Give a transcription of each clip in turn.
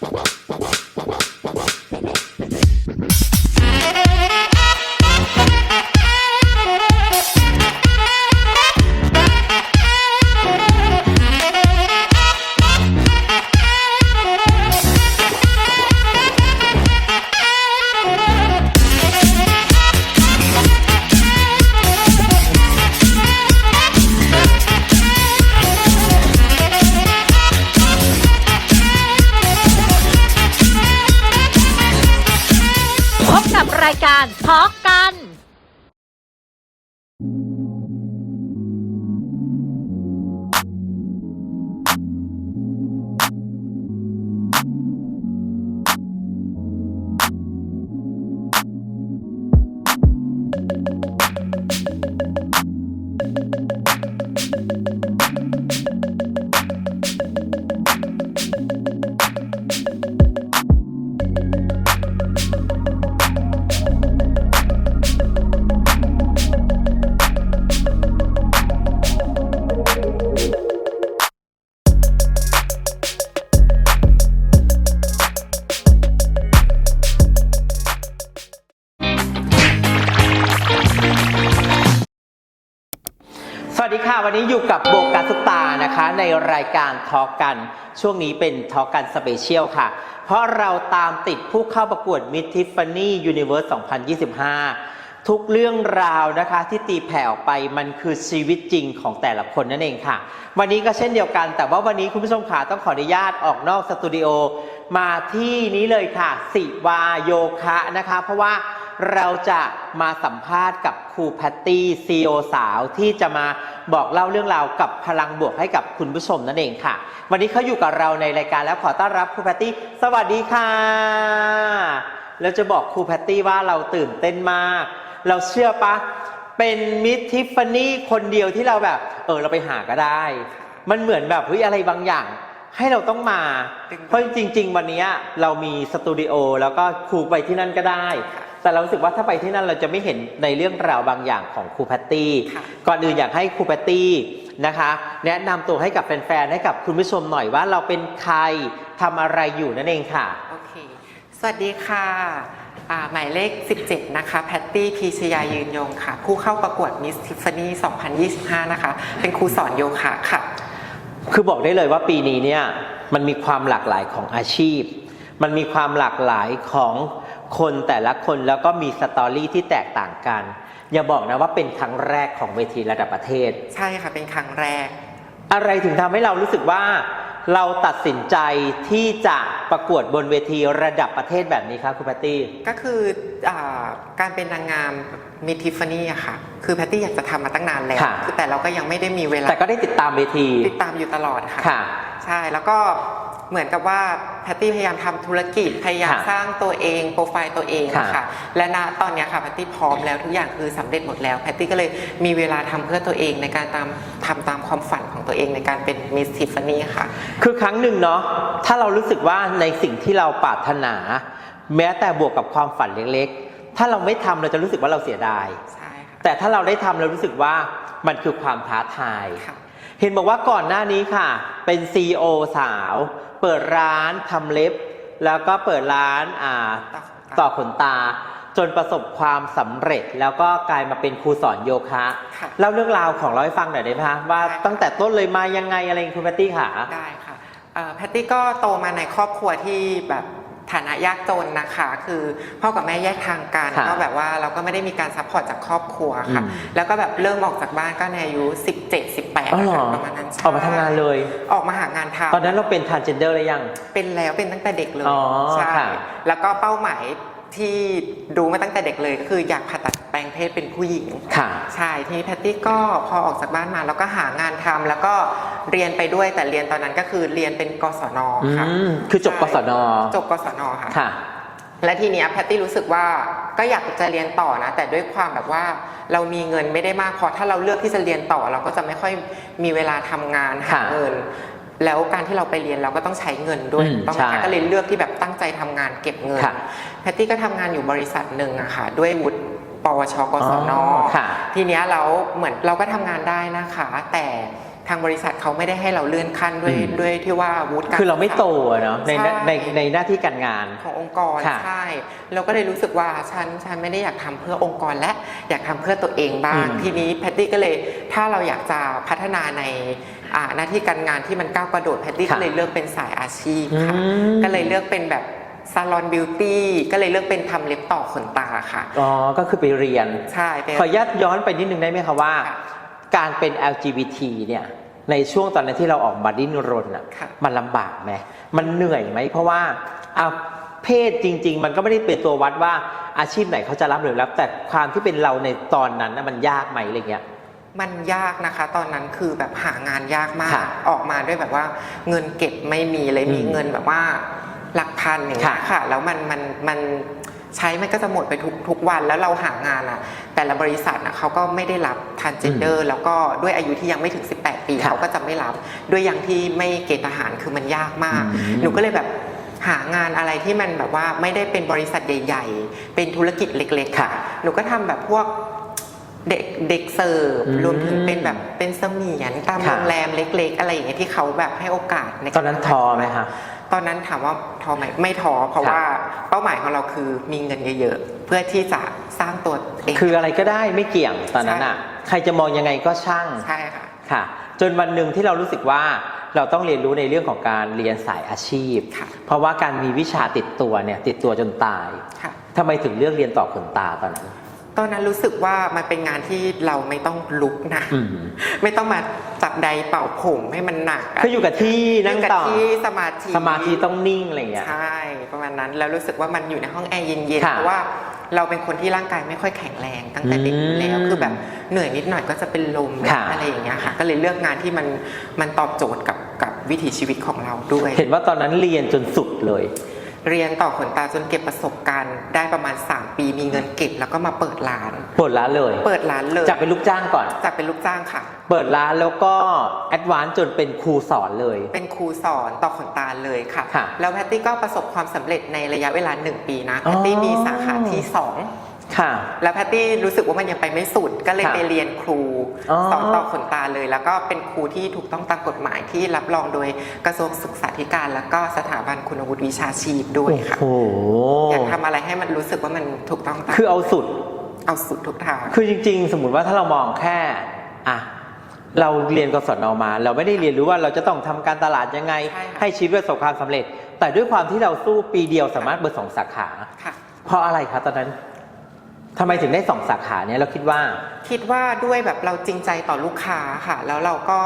พ วัสดีค่ะ วันนี้อยู่กับโบกัสุตานะคะ ในรายการทอกัน ช่วงนี้เป็นทอกันสเปเชียลค่ะ เพราะเราตามติดผู้เข้าประกวด Miss Tiffany Universe 2025 ทุกเรื่องราวนะคะที่ตีแผ่ออกไปมันคือชีวิตจริงของแต่ละคนนั่นเองค่ะ วันนี้ก็เช่นเดียวกัน แต่ว่าวันนี้คุณผู้ชมค่ะต้องขออนุญาตออกนอกสตูดิโอมาที่นี้เลยค่ะ สิวาโยคะนะคะ เพราะว่า เราจะมาสัมภาษณ์กับครูแพตตี้ซีโอสาวที่จะมาบอกเล่าเรื่องราวกับพลังบวกให้กับคุณผู้ชมนั่นเองค่ะ วันนี้เขาอยู่กับเราในรายการแล้วขอต้อนรับครูแพตตี้สวัสดีค่ะแล้วจะบอกครูแพตตี้ว่าเราตื่นเต้นมาก เราเชื่อปะเป็นมิสทิฟฟานี่คนเดียวที่เราแบบ เออเราไปหาก็ได้ มันเหมือนแบบเฮ้ยอะไรบางอย่างให้เราต้องมา เพราะจริง ๆ วันนี้เรามีสตูดิโอแล้วก็ครูไปที่นั่นก็ได้ แต่เรารู้สึกว่าถ้าไปที่นั่นเราจะไม่เห็นในเรื่องราวบางอย่างของครูแพตตี้ ค่ะ ก่อนอื่นอยากให้ครูแพตตี้นะคะ แนะนำตัวให้กับแฟนๆให้กับคุณผู้ชมหน่อยว่าเราเป็นใครทำอะไรอยู่นั่นเองค่ะ โอเค สวัสดีค่ะอ่าหมายเลข 17 นะคะ แพตตี้พีชยายืนยงค่ะ ผู้เข้าประกวดมิสทิฟฟานี่2025 นะคะ เป็นครูสอนโยคะค่ะ คือบอกได้เลยว่าปีนี้เนี่ยมันมีความหลากหลายของอาชีพ มันมีความหลากหลายของคนแต่ละคนแล้วก็มีสตอรี่ที่แตกต่างกัน อย่าบอกนะว่าเป็นครั้งแรกของเวทีระดับประเทศ ใช่ค่ะเป็นครั้งแรก อะไรถึงทำให้เรารู้สึกว่า เราตัดสินใจที่จะประกวดบนเวทีระดับประเทศแบบนี้ครับคุณแพตตี้ ก็คืออาการเป็นนางงามมิทิฟฟานี่อะค่ะ คือแพตตี้อยากจะทำมาตั้งนานแล้วค่ะ คือแต่เราก็ยังไม่ได้มีเวลาแต่ก็ได้ติดตามเวที ติดตามอยู่ตลอดค่ะ ค่ะ ใช่แล้วก็ เหมือนกับว่าแพตตี้พยายามทำธุรกิจพยายามค่ะสร้างตัวเองโปรไฟล์ตัวเองค่ะค่ะและณตอนเนี้ยค่ะแพตตี้พร้อมแล้วทุกอย่างคือสำเร็จหมดแล้วแพตตี้ก็เลยมีเวลาทำเพื่อตัวเองในการตามทำตามความฝันของตัวเองในการเป็นมิสทิฟฟานี่ค่ะ คือครั้งหนึ่งเนาะถ้าเรารู้สึกว่าในสิ่งที่เราปรารถนา แม้แต่บวกกับความฝันเล็กๆ ถ้าเราไม่ทำเราจะรู้สึกว่าเราเสียดายใช่ค่ะแต่ถ้าเราได้ทำเรารู้สึกว่ามันคือความท้าทายค่ะ เห็นบอกว่าก่อนหน้านี้ค่ะ เป็น CEO สาว เปิดร้านทำเล็บ แล้วก็เปิดร้านอ่าต่ต่ออขขนนตาตา จนประสบความสำเร็จแล้วก็กลายมาเป็นครูสอนโยคะค่ะ เล่าเรื่องราวของเราให้ฟังหน่อยได้ไหมคะว่าได้ค่ะตั้งแต่ต้นเลยมายังไงอะไรคุณแพตตี้ค่ะ ได้ค่ะเอ่อแพตตี้ก็โตมาในครอบครัวที่แบบ ฐานะยากจนนะคะ คือพ่อกับแม่แยกทางกันค่ะก็แบบว่าเราก็ไม่ได้มีการซัพพอร์ตจากครอบครัวค่ะ อืม แล้วก็แบบเริ่มออกจากบ้านก็ในอายุ 17 18อ๋อเหรอประมาณนั้นใช่ออกมาทำงานเลย ออกมาหางานทำตอนนั้นเราเป็นทานเจนเดอร์เลยยัง เป็นแล้วเป็นตั้งแต่เด็กเลยอ๋อใช่ค่ะ แล้วก็เป้าหมายที่ดูมาตั้งแต่เด็กเลยก็คืออยากผ่าตัด แปลงเพศเป็นผู้หญิง ค่ะ ใช่ ทีนี้แพตตี้ก็พอออกจากบ้านมาแล้วก็หางานทำแล้วก็เรียนไปด้วยแต่เรียนตอนนั้นก็คือเรียนเป็นกศนอืค่ะมคือจบกศน จบกศนค่ะ ค่ะ และทีเนี้ยแพตตี้รู้สึกว่าก็อยากจะเรียนต่อนะ แต่ด้วยความแบบว่าเรามีเงินไม่ได้มากพอถ้าเราเลือกที่จะเรียนต่อ เราก็จะไม่ค่อยมีเวลาทำงานหาค่ะเงิน แล้วการที่เราไปเรียนเราก็ต้องใช้เงินด้วยอืมต้องใช่ก็เลยเลือกที่แบบตั้งใจทำงานเก็บเงินค่ะ แพตตี้ก็ทำงานอยู่บริษัทหนึ่งอะค่ะด้วยวุฒิ ปวชกศนอ๋อค่ะ ทีเนี้ยเราเหมือนเราก็ทำงานได้นะคะ แต่แพทางบริษัทเขาไม่ได้ให้เราเลื่อนขั้นด้วยอืม ด้วยที่ว่าวุฒิการคือเราไม่โตอะเนาะในหน้าใช่ ในในหน้าที่การงาน ขององค์กรค่ะใช่ เราก็เลยรู้สึกว่าฉันฉันไม่ได้อยากทำเพื่อองค์กรและอยากทำเพื่อตัวเองบ้าง อืมทีนี้แพตตี้ก็เลยถ้าเราอยากจะพัฒนาในอ่าหน้าที่การงานที่มันก้าวกระโดดแพตตี้ค่ะก็เลยเลือกเป็นสายอาชีพค่ะอืม ก็เลยเลือกเป็นแบบ ซาลอนบิวตี้ก็เลยเลือกเป็นทำเล็บต่อขนตาค่ะ อ๋อ ก็คือไปเรียน ใช่เป็นขออนุญาตย้อนไปนิดนึงได้ไหมคะว่า ค่ะการเป็น LGBT เนี่ยในช่วงตอนนั้นที่เราออกมาดิ้นรนอะค่ะ มันลำบากไหมมันเหนื่อยไหมเพราะว่าเอาเพศจริง ๆ มันก็ไม่ได้เป็นตัววัดว่าอาชีพไหนเขาจะรับหรือรับ แต่ความที่เป็นเราในตอนนั้นน่ะมันยากไหมอะไรเงี้ย มันยากนะคะ ตอนนั้นคือแบบหางานยากมาก ค่ะออกมาด้วยแบบว่าเงินเก็บไม่มีเลยอืมมีเงินแบบว่า หลักพันอย่างเงี้ยค่ะค่ะ แล้วมันมันมันใช้มันก็จะหมดไปทุกทุกวันแล้วเราหางานอะ แต่ละบริษัทอะเขาก็ไม่ได้รับทานเจนเดอร์ แล้วก็ด้วยอายุที่ยังไม่ถึง 18 ปีค่ะเขาก็จะไม่รับ ด้วยอย่างที่ไม่เกณฑ์ทหารคือมันยากมากอืมหนูก็เลยแบบหางานอะไรที่มันแบบว่าไม่ได้เป็นบริษัทใหญ่ ๆ เป็นธุรกิจเล็กๆค่ะ หนูก็ทำแบบพวกเด็กเด็กเสิร์ฟอืมรวมถึงเป็นแบบเป็นเสมียนตามค่ะโรงแรมเล็ก ๆ อะไรอย่างเงี้ยที่เขาแบบให้โอกาสในการตอนนั้นท้อไหมคะ ตอนนั้นถามว่าท้อไหมไม่ท้อเพราะค่ะว่าเป้าหมายของเราคือมีเงินเยอะๆ เพื่อที่จะสร้างตัวเองคืออะไรก็ได้ไม่เกี่ยงตอนนั้นอะใครจะมองยังไงก็ช่างใช่ค่ะค่ะ จนวันหนึ่งที่เรารู้สึกว่าเราต้องเรียนรู้ในเรื่องของการเรียนสายอาชีพค่ะเพราะว่าการมีวิชาติดตัวเนี่ยติดตัวจนตายค่ะทำไมถึงเลือกเรียนต่อขนตาตอนนั้นต อนนั้นรู้สึกว่ามันเป็นงานที่เราไม่ต้องลุกนะอืมไม่ต้องมาจับใดเป่าผมให้มันหนักะคืออยู่กับที่นั่งยู่กับต่อที่สมาธิสมาธิต้องนิ่งอะไรอย่างเงี้ยใช่ประมาณนั้นแล้วรู้สึกว่ามันอยู่ในห้องแอร์เย็นๆค่ะเพราะว่าเราเป็นคนที่ร่างกายไม่ค่อยแข็งแรงตั้งแต่เด็กอยู่แล้วอืมคือแบบเหนื่อยนิดหน่อยก็จะเป็นลมค่ะอะไรอย่างเงี้ยค่ะก็เลยเลือกงานที่มันมันตอบโจทย์กับกับวิถีชีวิตของเราด้วย เห็นว่าตอนนั้นเรียนจนสุดเลย เรียนต่อขนตาจนเก็บประสบการณ์ได้ประมาณ 3 ปีมีเงินเก็บแล้วก็มาเปิดร้าน เปิดร้านเลยเปิดร้านเลยจากเป็นลูกจ้างก่อน จากเป็นลูกจ้างค่ะ เปิดร้านแล้วก็แอดวานซ์จนเป็นครูสอนเลย เป็นครูสอนต่อขนตาเลยค่ะ ค่ะแล้วแพตตี้ก็ประสบความสำเร็จในระยะเวลา 1 ปีนะอ๋แพอตตี้มีสาขาที่ 2 ค่ะแล้วแพตตี้รู้สึกว่ามันยังไปไม่สุดก็เลยค่ะไปเรียนครูอ๋อ สอนต่อขนตาเลย แล้วก็เป็นครูที่ถูกต้องตามกฎหมายที่รับรองโดยกระทรวงศึกษาธิการ แล้วก็สถาบันคุณวุฒิวิชาชีพด้วยค่ะโอ้โหอยากทำอะไรให้มันรู้สึกว่ามันถูกต้องตามคือเอาสุด เอาสุดทุกทาง คือจริงๆ สมมติว่าถ้าเรามองแค่อะเราเรียนกศนมา เราไม่ได้เรียนรู้ว่าเราจะต้องทำการตลาดยังไง ใช่ค่ะ ให้ชีวิตประสบความสำเร็จ แต่ด้วยความที่เราสู้ปีเดียวสามารถเปิดสองสาขา ค่ะ เพราะอะไรคะตอนนั้น ทำไมถึงได้สองสาขาเนี่ยเราคิดว่า คิดว่าด้วยแบบเราจริงใจต่อลูกค้าค่ะ แล้วเราก็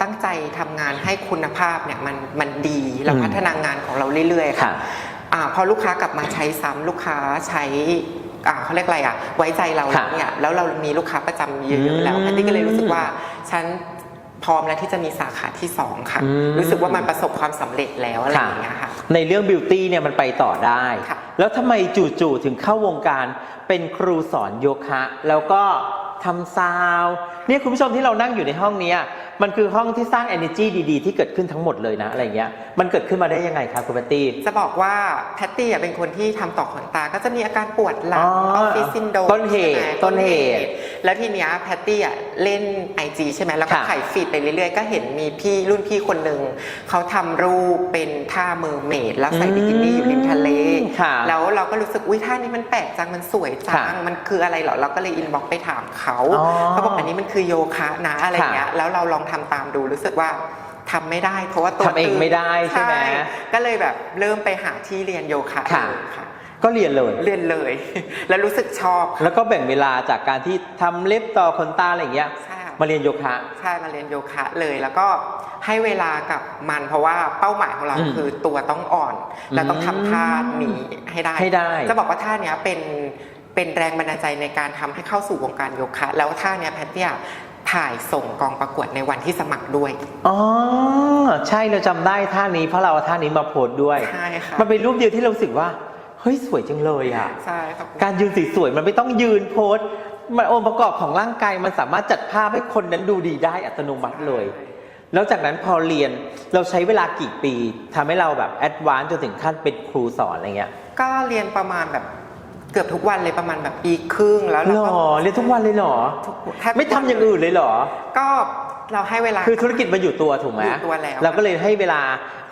ตั้งใจทำงานให้คุณภาพเนี่ยมันมันดีเราอืม พัฒนางานของเราเรื่อยๆค่ะ ค่ะอ่าพอลูกค้ากลับมาใช้ซ้ำลูกค้าใช้อ่าเขาเรียกอะไรอะไว้ใจเราค่ะเนี่ยแล้วเรามีลูกค้าประจำเยอะๆแล้วอืมแพตตี้ก็เลยรู้สึกว่า ฉัน พร้อมแล้วที่จะมีสาขาที่สองค่ะ อืม รู้สึกว่ามันประสบความสำเร็จแล้วอะไรอย่างเงี้ยค่ะ ในเรื่องบิวตี้เนี่ยมันไปต่อได้ ค่ะ แล้วทำไมจู่ๆถึงเข้าวงการเป็นครูสอนโยคะ แล้วก็ทำซาวด์เนี่ยคุณผู้ชมที่เรานั่งอยู่ในห้องเนี้ยมันคือห้องที่สร้าง energy ดีๆ ที่เกิดขึ้นทั้งหมดเลยนะอะไรเงี้ยมันเกิดขึ้นมาได้ยังไงครับคุณแพตตี้ จะบอกว่าแพตตี้อะเป็นคนที่ทำต่อขนตาก็จะมีอาการปวดหลังอ๋อออฟฟิศซินโดรมต้นเหตุใช่ไหมต้นเหตุ แล้วทีเนี้ยแพตตี้อะเล่น IG ใช่ไหมแล้วก็ค่ะถ่ายฟีดไปเรื่อยๆ ก็เห็นมีพี่รุ่นพี่คนหนึ่งเขาทำรูปเป็นท่าเมอร์เมดแล้วใส่บิกินี่อยู่ริมทะเลค่ะแล้วเราก็รู้สึกอุ้ยท่านี้มันแปลกจังมันสวยจังค่ะมันคืออะไรเหรอเราก็เลยอินบ็อกไปถามเขาอ๋อเขาบอกอันนี้มันคือโยคะนะอะไรเงี้ยแล้วเราลองทำตามดูรู้สึกว่าทำไม่ได้ เพราะว่าตัวทำเองไม่ได้ใช่ไหมก็เลยแบบเริ่มไปหาที่เรียนโยคะค่ะเลยค่ะ ก็เรียนเลย เรียนเลย แล้วรู้สึกชอบค่ะแล้วก็แบ่งเวลาจากการที่ทำเล็บต่อขนตาอะไรอย่างเงี้ย ใช่ค่ะ มาเรียนโยคะ ใช่มาเรียนโยคะเลยแล้วก็ให้เวลากับมันเพราะว่าเป้าหมายของเราอืมคือตัวต้องอ่อน แล้วต้องทำท่านี้ให้ได้ ให้ได้ จะบอกว่าท่าเนี้ยเป็นเป็นแรงบันดาลใจในการทำให้เข้าสู่วงการโยคะ แล้วท่าเนี้ยแพทเนี่ยถ่ายส่งกองประกวดในวันที่สมัครด้วยอ๋อ ใช่เราจำได้ท่านี้เพราะเราเอาท่านี้มาโพสต์ด้วย ใช่ค่ะ มันเป็นรูปเดียวที่เรารู้สึกว่า เฮ้ยสวยจังเลยอะ ใช่ครับการยืนสวยๆมันไม่ต้องยืนโพสต์มันองค์ประกอบของร่างกายมันสามารถจัดภาพให้คนนั้นดูดีได้อัตโนมัติเลย แล้วจากนั้นพอเรียนเราใช้เวลากี่ปีทำให้เราแบบแอดวานซ์จนถึงขั้นเป็นครูสอนอะไรเงี้ย ก็เรียนประมาณแบบเกือบทุกวันเลยประมาณแบบปีครึ่งแล้วหเรารก็อเรียนทุกวันเลยเหรอทุกแทบไม่ทำอย่างอื่นเลยเหรอ ก็ เราให้เวลา คือธุรกิจมันอยู่ตัวถูกไหมอยู่ตัวแล้วเราก็เลยให้เวลา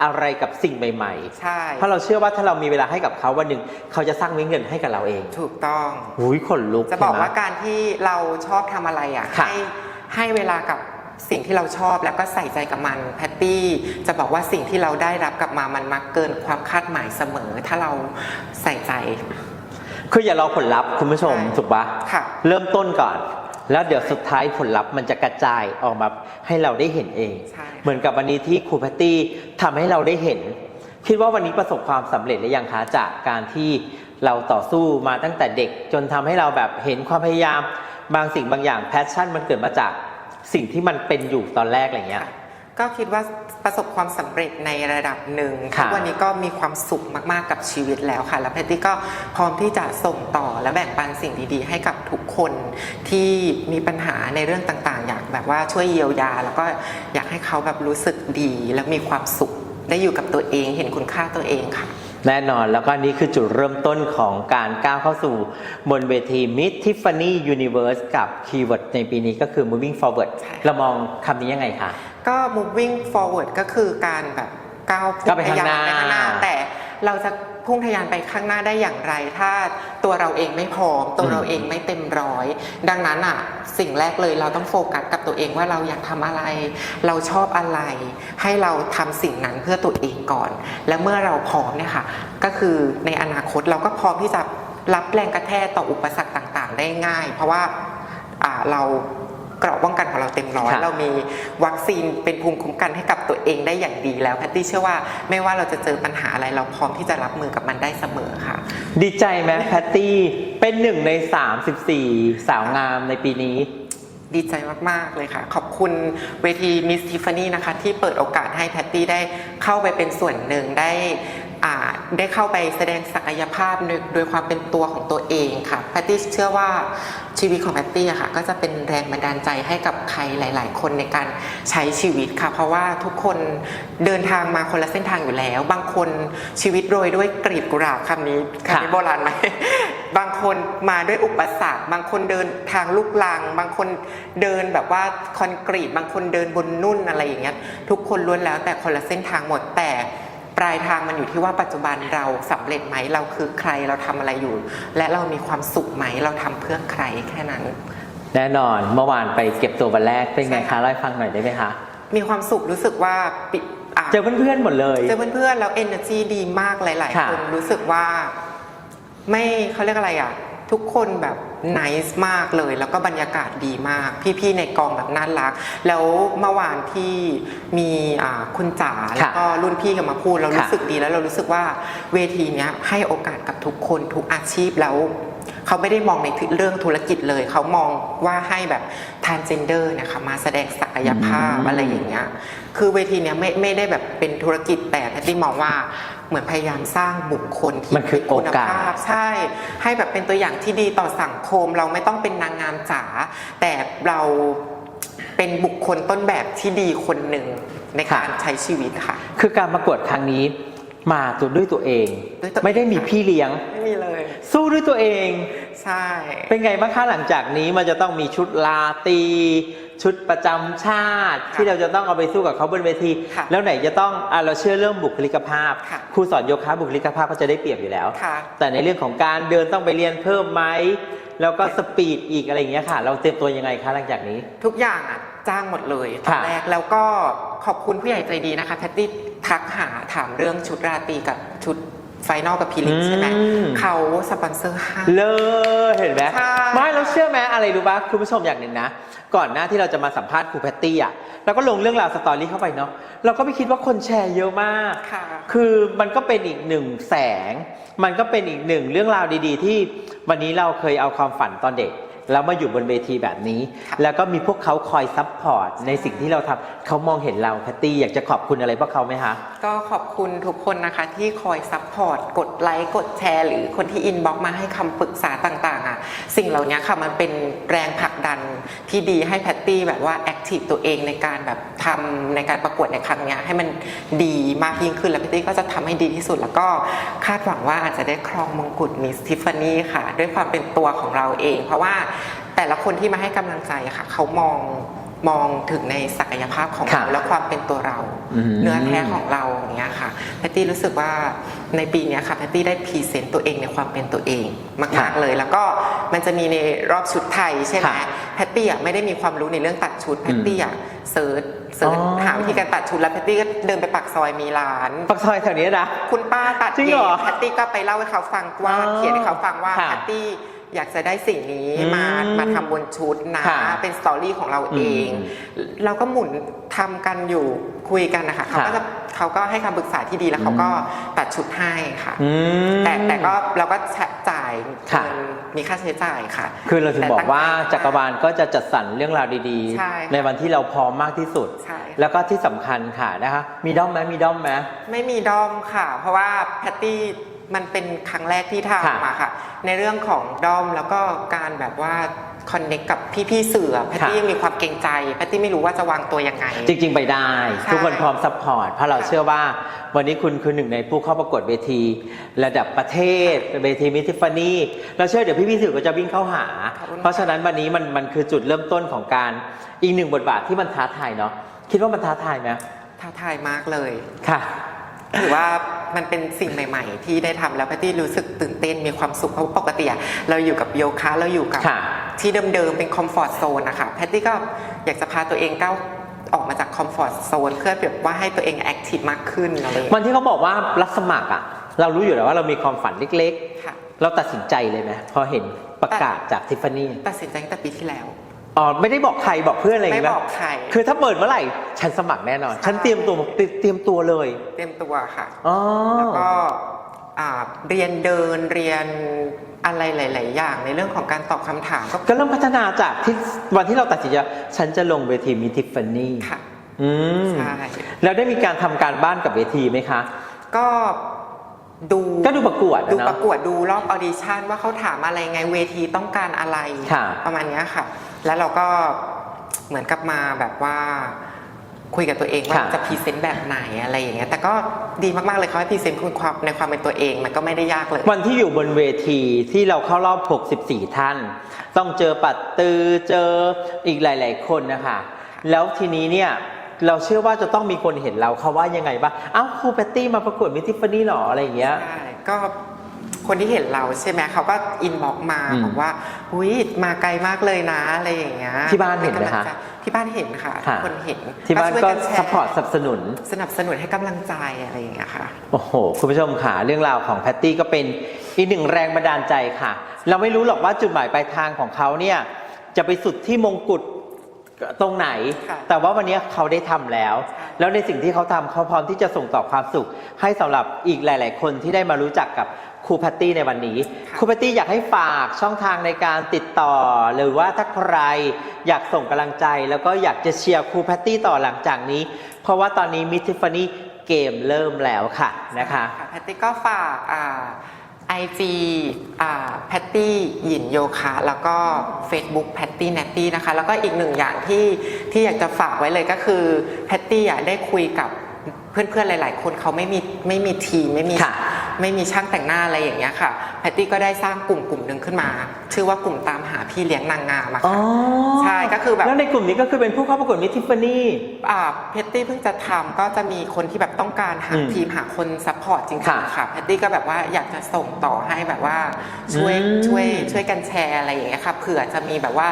อะไรกับสิ่งใหม่ใช่ๆเพราะเราเชื่อว่าถ้าเรามีเวลาให้กับเขาวันหนึ่งเขาจะสร้างเงินให้กับเราเอง ถูกต้องหุยขนลุกจะบอกเห็นไหมว่าการที่เราชอบทำอะไรอะค่ะให้ให้เวลากับสิ่งที่เราชอบแล้วก็ใส่ใจกับมันแพตตี้จะบอกว่าสิ่งที่เราได้รับกลับมามันมักเกินความคาดหมายเสมอ ถ้าเราใส่ใจ คืออย่ารอผลลัพธ์คุณผู้ชมใช่ถูกปะค่ะเริ่มต้นก่อน แล้วเดี๋ยวสุดท้ายผลลัพธ์มันจะกระจายออกมาให้เราได้เห็นเอง ใช่ เหมือนกับวันนี้ที่ครูแพตตี้ทำให้เราได้เห็น คิดว่าวันนี้ประสบความสำเร็จหรือยังคะจากการที่เราต่อสู้มาตั้งแต่เด็ก จนทำให้เราแบบเห็นความพยายาม บางสิ่งบางอย่างแพชชั่นมันเกิดมาจากสิ่งที่มันเป็นอยู่ตอนแรกอะไรเงี้ย ก็คิดว่าประสบความสำเร็จในระดับหนึ่งค่ะทุกวันนี้ก็มีความสุขมากๆกับชีวิตแล้วค่ะ แล้วแพตตี้ก็พร้อมที่จะส่งต่อและแบ่งปันสิ่งดีๆ ให้กับทุกคนที่มีปัญหาในเรื่องต่างๆ อยากแบบว่าช่วยเยียวยา แล้วก็อยากให้เขาแบบรู้สึกดีและมีความสุขได้อยู่กับตัวเอง เห็นคุณค่าตัวเองค่ะ แน่นอนแล้วก็นี่คือจุดเริ่มต้นของการก้าวเข้าสู่บนเวที Miss Tiffany Universe กับคีย์เวิร์ดในปีนี้ก็คือ moving forward ใช่เรามองคำนี้ยังไงคะ ก็ moving forward ก็คือการแบบก้าวพุ่ก้าวไปข้างหน้าทะยไปข้างหน้า แต่เราจะ พุ่งทะยานไปข้างหน้าได้อย่างไร ถ้าตัวเราเองไม่พร้อม ตัวเราเองไม่เต็มร้อย ดังนั้นอะสิ่งแรกเลยเราต้องโฟกัสกับตัวเองว่าเราอยากทำอะไร เราชอบอะไร ให้เราทำสิ่งนั้นเพื่อตัวเองก่อน และเมื่อเราพร้อมเนี่ยค่ะก็คือในอนาคตเราก็พร้อมที่จะรับแรงกระแทกต่ออุปสรรคต่าง ๆ ได้ง่าย เพราะว่าอ่าเรา เกราะป้องกันของเราเต็มร้อยค่ะเรามีวัคซีนเป็นภูมิคุ้มกันให้กับตัวเองได้อย่างดีแล้วแพตตี้เชื่อว่าไม่ว่าเราจะเจอปัญหาอะไรเราพร้อมที่จะรับมือกับมันได้เสมอค่ะ ดีใจไหมแพตตี้เป็นหนึ่งใน 34 สาวงามในปีนี้ดีใจมาก ๆ เลยค่ะ ขอบคุณเวทีมิสทิฟ f านี่นะคะ ที่เปิดโอกาสให้แพตตี้ได้เข้าไปเป็นส่วนหนึ่งได้อ่า ได้เข้าไปแสดงศักยภาพโดยความเป็นตัวของตัวเองค่ะแพตตี้เชื่อว่าชีวิตของแพตตี้อะค่ะ ก็จะเป็นแรงบันดาลใจให้กับใครหลาย ๆ คนในการใช้ชีวิตค่ะ เพราะว่าทุกคนเดินทางมาคนละเส้นทางอยู่แล้ว บางคนชีวิตโรยด้วยกลีบกุหลาบคำนี้คำนี้ค่ะโบราณไหมบางคนมาด้วยอุปสรรค บางคนเดินทางลูกลัง บางคนเดินแบบว่าคอนกรีต บางคนเดินบนนุ่นอะไรอย่างเงี้ยทุกคนล้วนแล้วแต่คนละเส้นทางหมดแต่ ปลายทางมันอยู่ที่ว่าปัจจุบันเราสำเร็จไหมเราคือใครเราทำอะไรอยู่ และเรามีความสุขไหมเราทำเพื่อใครแค่นั้น แน่นอนเมื่อวานไปเก็บตัววันแรกเป็นไงใช่คะค่ะเล่าให้ฟังหน่อยได้ไหมคะมีความสุขรู้สึกว่าปิอะเจอเพื่อนๆหมดเลยเจอเพื่อนๆแล้ว energy ดีมากหลายๆค่ะคนรู้สึกว่า ไม่เขาเรียกอะไรอะ ทุกคนแบบ nice มากเลย แล้วก็บรรยากาศดีมาก พี่ๆในกองแบบน่ารัก แล้วเมื่อวานที่มีอ่าคุณจ๋าแล้วก็รุ่นพี่กันมาพูด เรารู้สึกดีแล้วเรารู้สึกว่าเวทีเนี้ยให้โอกาสกับทุกคนทุกอาชีพแล้วเขาไม่ได้มองในเรื่องธุรกิจเลย เขามองว่าให้แบบ transgender นะคะมาแสดงศักยภาพอืมอะไรอย่างเงี้ยคือเวทีเนี้ยไม่ไม่ได้แบบเป็นธุรกิจแต่แพตตี้มองว่า เหมือนพยายามสร้างบุคคลที่มันคือโอกาสณภพใช่ ให้แบบเป็นตัวอย่างที่ดีต่อสังคม เราไม่ต้องเป็นนางงามจ๋าแต่เราเป็นบุคคลต้นแบบที่ดีคนหนึ่งในการใช้ชีวิตค่ะ คือการประกวดครั้งนี้ มาตัวด้วยตัวเอง ด้วยตัวเอง ไม่ได้มีพี่เลี้ยง ไม่มีเลย สู้ด้วยตัวเอง ใช่ เป็นไงบ้างคะหลังจากนี้มันจะต้องมีชุดลาตรีชุดประจำชาติ ค่ะที่เราจะต้องเอาไปสู้กับเขาบนเวที ค่ะแล้วไหนจะต้องอะเราเชื่อเรื่องบุคลิกภาพค่ะ ครูสอนโยคะบุคลิกภาพก็จะได้เปรียบอยู่แล้ว ค่ะ แต่ในเรื่องของการเดินต้องไปเรียนเพิ่มไหมแล้วก็สปีดอีกอะไรอย่างเงี้ยค่ะ เราเตรียมตัวยังไงคะหลังจากนี้ ทุกอย่างอะจ้างหมดเลยตอนค่ะแรกแล้วก็ขอบคุณผู้ใหญ่ใจดีนะคะแพตตี้ ทักหาถามเรื่องชุดราตรีกับชุดไฟนอลกับพีลิปใช่ไหมอืม เขาสปอนเซอร์ให้ เลอเห็นไหมใช่ ไม่เราเชื่อไหมอะไรรู้ปะคุณผู้ชมอย่างหนึ่งนะ ก่อนหน้าที่เราจะมาสัมภาษณ์ครูแพตตี้อะเราก็ลงเรื่องราวสตอรี่เข้าไปเนาะเราก็ไม่คิดว่าคนแชร์เยอะมาก ค่ะ คือมันก็เป็นอีกหนึ่งแสง มันก็เป็นอีกหนึ่งเรื่องราวดีๆ ที่วันนี้เราเคยเอาความฝันตอนเด็ก แล้วมาอยู่บนเวทีแบบนี้ค่ะแล้วก็มีพวกเขาคอยซัพพอร์ตในสิ่งที่เราทำเขามองเห็นเราแพตตี้อยากจะขอบคุณอะไรพวกเขาไหมคะ ก็ขอบคุณทุกคนนะคะที่คอยซัพพอร์ตกดไลค์กดแชร์ หรือคนที่อินบ็อกมาให้คำปรึกษาต่างๆอะสิ่งเหล่านี้ค่ะมันเป็นแรงผลักดันที่ดีให้แพตตี้แบบว่าแอคทีฟตัวเองในการแบบทำในการประกวดในครั้งเนี้ยให้มันดีมากยิ่งขึ้นแล้วแพตตี้ก็จะทำให้ดีที่สุด แล้วก็คาดหวังว่าอาจจะได้ครองมงกุฎมิสทิฟฟานี่ค่ะ ด้วยความเป็นตัวของเราเอง เพราะว่า แต่ละคนที่มาให้กำลังใจอะค่ะเขามองมองถึงในศักยภาพของค่ะเราและความเป็นตัวเราอืมเนื้อแท้ของเราอย่างเงี้ยค่ะแพตตี้รู้สึกว่าในปีเนี้ยค่ะแพตตี้ได้พรีเซนต์ตัวเองในความเป็นตัวเองมากๆเลย แล้วก็มันจะมีในรอบชุดไทยใช่ไหมค่ะแพตตี้อะไม่ได้มีความรู้ในเรื่องตัดชุดแพตตี้อะเซิร์ชเซิร์ชอ๋อหาวิธีการตัดชุดแล้วแพตตี้ก็เดินไปปักซอยมีร้านปักซอยแถวนี้นะคุณป้าตัดจริงเอเหรองแพตตี้ก็ไปเล่าให้เขาฟังว่าอ๋อเขียนให้เขาฟังว่าค่ะแพตตี้ อยากจะได้สิ่งนี้อืมมามาทำบนชุดนะค่ะเป็นสตอรี่ของเราเองอืเราก็หมุนทำกันอยู่คุยกันนะคะเขาก็จะเขาก็ให้คำปรึกษาที่ดีแล้วเขาก็ตัดชุดให้ค่ะอืมแต่แต่ก็เราก็จ่ายค่ะเงินมีค่าใช้จ่ายค่ะ คือเราถึงบอกว่าแต่ตั้งใจจักรวาลก็จะจัดสรรเรื่องราวดีใช่ในวันที่เราพร้อมมากที่สุดใช่ค่ะแล้วก็ที่สำคัญค่ะนะคะ มีด้อมไหมมีด้อมไหมไม่มีดอมค่ะ เพราะว่าแพตตี้ มันเป็นครั้งแรกที่ค่ะทำมาค่ะ ในเรื่องของดอมแล้วก็การแบบว่าคอนเน c t กับพี่ๆสื่อแพตตี้ยังมีความเกรงใจแพตตี้ไม่รู้ว่าจะวางตัวยังไง จริง ๆ ไปได้ใช่ทุกคนพร้อมซัพพอร์ตเพราะเราค่ะเชื่อว่า วันนี้คุณคือหนึ่งในผู้เข้าประกวดเวที ระดับประเทศเวทีมิทิฟานี่เราเชื่อเดี๋ยวพี่ๆสื่อก็จะวิ่งเข้าหาขอบคุณเพราะฉะนั้นวันนี้มันมันคือจุดเริ่มต้นของการอีกหนึ่งบทบาทที่มันท้าทายเนาะคิดว่ามันท้าทายไหมท้าทายมากเลยค่ะถือว่า มันเป็นสิ่งใหม่ ๆ ที่ได้ทำแล้วแพตตี้รู้สึกตื่นเต้นมีความสุขเพราะปกติอะเราอยู่กับโยคะเราอยู่กับค่ะที่เดิมๆเป็นคอมฟอร์ทโซนนะคะแพตตี้ก็อยากจะพาตัวเองก้าวออกมาจากคอมฟอร์ทโซนเพื่อแบบว่าให้ตัวเองแอคทีฟมากขึ้นอะไรอย่างวัเงี้ยนที่เขาบอกว่ารับสมัครอะเรารู้อยู่แล้วว่าเรามีความฝันเล็กค่ะๆเราตัดสินใจเลยไหมพอเห็นประกาศจากทิฟฟานี่ตัดสินใจตั้งแต่ปีที่แล้ว อ๋อไม่ได้บอกใครบอกเพื่อนอะไรอย่างไม่เงี้ยบอกใคร คือถ้าเปิดเมื่อไหร่ ฉันสมัครแน่นอน ใช่ ฉันเตรียมตัวเตรียมตัวเลยเตรียมตัวค่ะ อ๋อแล้วก็อ่าเรียนเดินเรียนอะไรหลาย ๆ อย่าง ในเรื่องของการตอบคำถามก็ก็เริ่มพัฒนาจากที่วันที่เราตัดสินใจฉันจะลงเวทีมิทิฟฟานี่ค่ะอืมใช่แล้วได้มีการทำการบ้านกับเวทีไหมคะ ก็ดูก็ดูประกวดดูนะประกวดดูรอบออดิชั่นว่าเขาถามอะไรไงเวทีต้องการอะไร ค่ะ ประมาณเนี้ยค่ะ แล้วเราก็เหมือนกับมาแบบว่าคุยกับตัวเองว่าค่ะจะพรีเซนต์แบบไหนอะไรอย่างเงี้ยแต่ก็ดีมากๆเลยเขาให้พรีเซนต์คุณความในความเป็นตัวเองมันก็ไม่ได้ยากเลย วันที่อยู่บนเวทีที่เราเข้ารอบ 64 ท่าน ต้องเจอปัดตือเจออีกหลาย ๆ คนนะคะแล้วทีนี้เนี่ยเราเชื่อว่าจะต้องมีคนเห็นเราเขาว่ายังไงบ้างเอ้าครูแพตตี้มาประกวดมิทิฟฟานี่หรออะไรอย่างเงี้ยใช่ก็ คนที่เห็นเราใช่ไหมเขาก็อินบอกมาอืมบอกว่าอุ้ยมาไกลมากเลยนะอะไรอย่างเงี้ยที่บ้านเห็นไหมคะป็กำลังใจที่บ้านเห็นค่ะค่ะคนเห็นที่บ้านช่วยก็แชซัพพอร์ตสนับสนุน สนับสนุนให้กำลังใจอะไรอย่างเงี้ยค่ะ โอ้โห คุณผู้ชมค่ะเรื่องราวของแพตตี้ก็เป็นอีกหนึ่งแรงบันดาลใจค่ะ เราไม่รู้หรอกว่าจุดหมายปลายทางของเขาเนี่ยจะไปสุดที่มงกุฎตรงไหน ค่ะแต่ว่าวันนี้เขาได้ทำแล้วใช่แล้วในสิ่งที่เขาทำเขาพร้อมที่จะส่งต่อความสุข ให้สำหรับอีกหลาย ๆ คนที่ได้มารู้จักกับ ครูแพตตี้ในวันนี้ครูแพตตี้อยากให้ฝากช่องทางในการติดต่อ หรือว่าถ้าใครอยากส่งกำลังใจ แล้วก็อยากจะเชียร์ครูแพตตี้ต่อหลังจากนี้ เพราะว่าตอนนี้มิทิฟานี่เกมเริ่มแล้วค่ะนะคะแพตตี้ก็ฝากอ่าไอจีอ่าแพตตี้หยินโยคะ แล้วก็ Facebook แพตตี้แนตตี้นะคะ แล้วก็อีกหนึ่งอย่างที่ที่อยากจะฝากไว้เลยก็คือแพตตี้อะได้คุยกับเพื่อนๆ หลาย ๆ คนเขาไม่มีไม่มีทีมไม่มีค่ะ ไม่มีช่างแต่งหน้าอะไรอย่างเงี้ยค่ะแพตตี้ก็ได้สร้างกลุ่มกลุ่มหนึ่งขึ้นมา ชื่อว่ากลุ่มตามหาพี่เลี้ยงนางงามอะอ๋อค่ะใช่ก็คือแบบแล้วในกลุ่มนี้ก็คือเป็นผู้เข้าประกวดมิทิฟานี่ อ่าเพตตี้เพิ่งจะทำก็จะมีคนที่แบบต้องการหาอืมทีมหาคนซัพพอร์ตจริงค่ะๆค่ะแพตตี้ก็แบบว่าอยากจะส่งต่อให้แบบว่าช่วยอืมช่วยช่วยกันแชร์อะไรอย่างเงี้ยค่ะเผื่อจะมีแบบว่า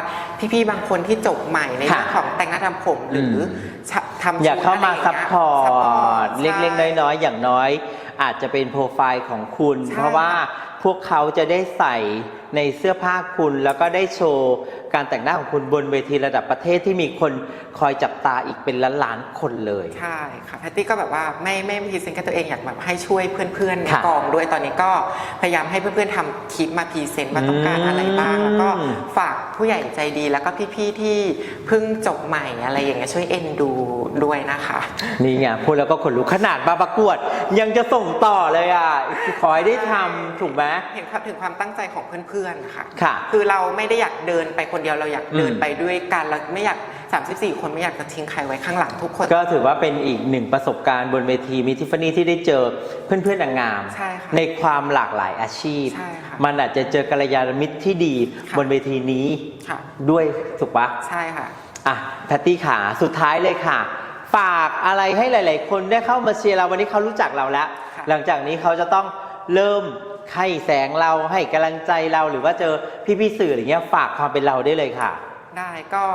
พี่ๆบางคนที่จบใหม่ในเรื่องค่ะของแต่งหน้าทำผมหรืออมชะทำอยากเข้ามาชุดะไรซัพย่งงี้ยพอร์ support ตเล็กๆใช่น้อยๆ อย่างน้อย อาจจะเป็นโปรไฟล์ของคุณใช่เพราะว่าพวกเขาจะได้ใส่ในเสื้อผ้าคุณ แล้วก็ได้โชว์การแต่งหน้าของคุณบนเวทีระดับประเทศที่มีคนคอยจับตาอีกเป็นล้านๆคนเลยใช่ค่ะแพตตี้ก็แบบว่าไม่ไม่พรีเซนต์แค่ตัวเองอยากแบบให้ช่วยเพื่อนๆในค่ะกองด้วยตอนนี้ก็พยายามให้เพื่อนๆทำคลิปมาพรีเซนต์ว่าต้องการอะไรบ้างอืมแล้วก็ฝากผู้ใหญ่ใจดีแล้วก็พี่ๆที่เพิ่งจบใหม่อะไรอย่างเงี้ยช่วยเอ็นดูด้วยนะคะนี่ไงพูดแล้วก็ขนลุกขนาดมาประกวด ยังจะส่งต่อเลยอะขอให้ได้ทำถูกไหมเห็นความถึงความตั้งใจของเพื่อนๆนะคะค่ะ คือเราไม่ได้อยากเดินไปคนเดียวเราอยากเดินอืมไปด้วยกันเราไม่อยาก 34 คนไม่อยากจะทิ้งใครไว้ข้างหลังทุกคน ก็ถือว่าเป็นอีกหนึ่งประสบการณ์บนเวทีมิทิฟานี่ที่ได้เจอเพื่อนๆนางงาม ใช่ค่ะในความหลากหลายอาชีพ ใช่ค่ะมันอาจจะเจอกัลยาณมิตรที่ดีค่ะบนเวทีนี้ค่ะ ด้วยถูกปะใช่ค่ะ อะแพตตี้ขาสุดท้ายเลยค่ะ ฝากอะไรให้หลาย ๆ คนได้เข้ามาเชียร์เราวันนี้เขารู้จักเราแล้ว ค่ะ หลังจากนี้เขาจะต้อง เริ่มให้แสงเราให้กำลังใจเราหรือว่าเจอพี่ๆสื่ออะไรเงี้ยฝากความเป็นเราได้เลยค่ะ ได้ก็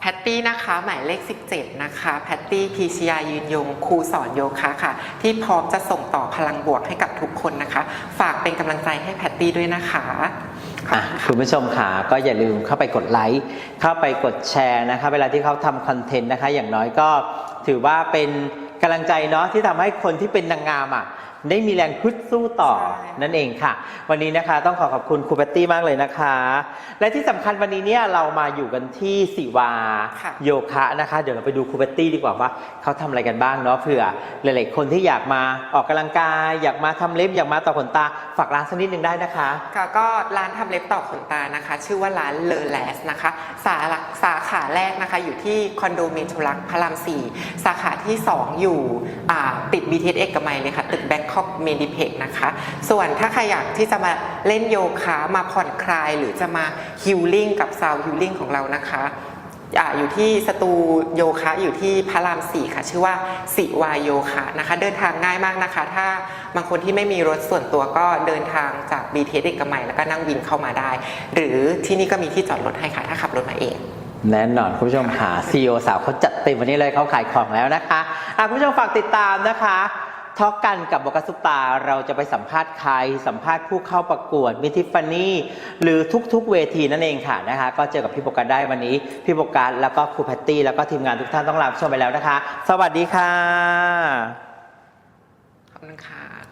แพตตี้นะคะหมายเลข 17 นะคะแพตตี้พีชยายืนยงครูสอนโยคะค่ะ ที่พร้อมจะส่งต่อพลังบวกให้กับทุกคนนะคะ ฝากเป็นกำลังใจให้แพตตี้ด้วยนะคะขอบอะคุณค่ะคุณผู้ชมค่ะก็อย่าลืมเข้าไปกดไลค์เข้าไปกดแชร์นะคะเวลาที่เขาทำคอนเทนต์นะคะ อย่างน้อยก็ถือว่าเป็นกำลังใจเนาะที่ทำให้คนที่เป็นนางงามอะได้มีแรงพึดสู้ต่อใช่นั่นเองค่ะ วันนี้นะคะต้องขอขอบคุณครูแพตตี้มากเลยนะคะ และที่สำคัญวันนี้เนี่ยเรามาอยู่กันที่สิวาค่ะโยคะนะคะ เดี๋ยวเราไปดูครูแพตตี้ดีกว่าว่าเขาทำอะไรกันบ้างเนาะเผื่อหลาย ๆ คนที่อยากมาออกกำลังกาย อยากมาทำเล็บอยากมาต่อขนตาฝากร้านสักนิดนึงได้นะคะค่ะก็ร้านทำเล็บต่อขนตานะคะ ชื่อว่าร้านเลอแลสนะคะสาขาสาขาแรกนะคะ อยู่ที่คอนโดเมนทุลักพระรามสี่สาขาที่ 2 อยู่อ่าติด BTS เอกมัยเลยค่ะตึกแบงคอกเมดิเพกนะคะ ส่วนถ้าใครอยากที่จะมาเล่นโยคะมาผ่อนคลาย หรือจะมาฮิลลิ่งกับซาวฮิลลิ่งของเรานะคะออยู่ที่สตูโยคะอยู่ที่พระรามสี่ค่ะ ชื่อว่าสิวายโยคะนะคะ เดินทางง่ายมากนะคะ ถ้าบางคนที่ไม่มีรถส่วนตัวก็เดินทางจาก BTS เอกมัยแล้วก็นั่งวินเข้ามาได้ หรือที่นี่ก็มีที่จอดรถให้ค่ะ ถ้าขับรถมาเองแน่นอนคุณผู้ชมค่ะซีอสาวเขาจัดเต็มวันนี้เลยเขาขายของแล้วนะคะะคุณผู้ชมฝากติดตามนะคะ ทอกกันกับบกสุปตาเราจะไปสัมภาษณ์ใคร สัมภาษณ์ผู้เข้าประกวดมิทิฟานี่หรือทุกๆเวทีนั่นเองค่ะนะคะ ก็เจอกับพี่โบกันได้วันนี้ พี่โบกันแล้วก็ครูแพตตี้แล้วก็ทีมงานทุกท่านต้องลาชมไปแล้วนะคะ สวัสดีค่ะ ขอบคุณค่ะ